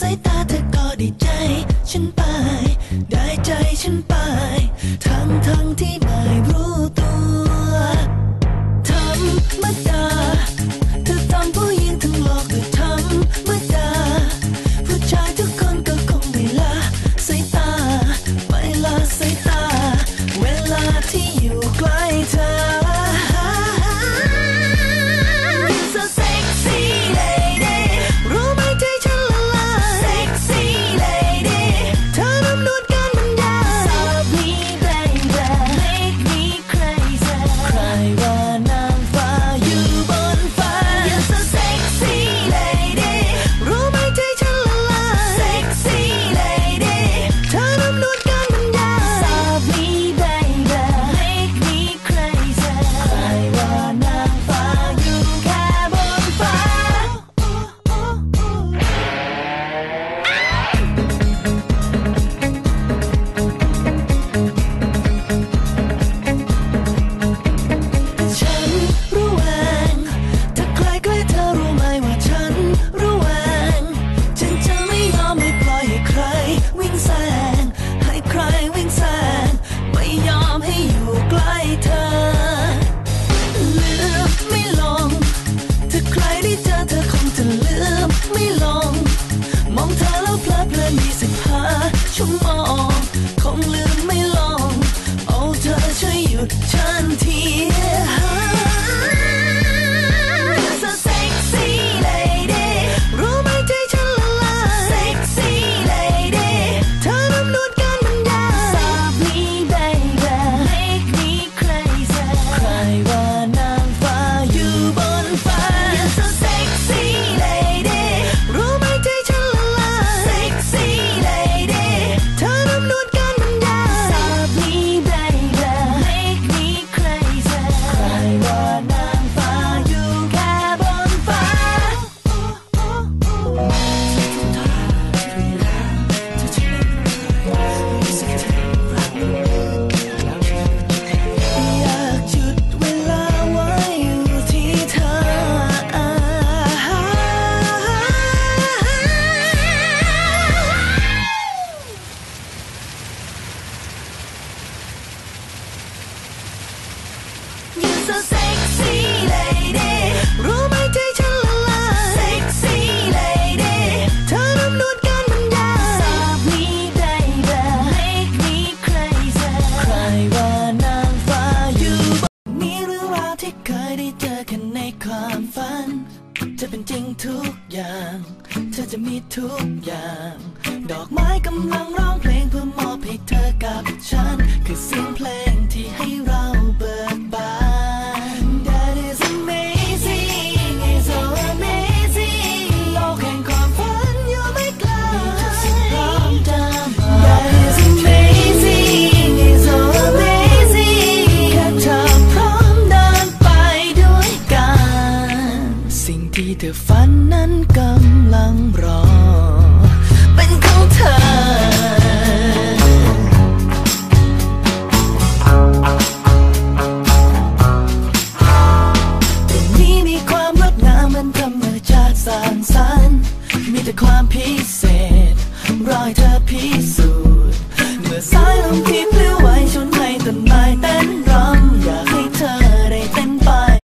สายตาเธอก็ดีใจ ฉันไป ได้ใจฉันไป ว่านางฟ้าอยู่มีเรื่องราวที่เคยได้เจอกันในความฝัน จะเป็นจริงทุกอย่าง เธอจะมีทุกอย่าง ดอกไม้กำลังร้องเพลงเพื่อมอบให้เธอกับฉัน คือเสียงเพลงที่ให้ Jesús, no es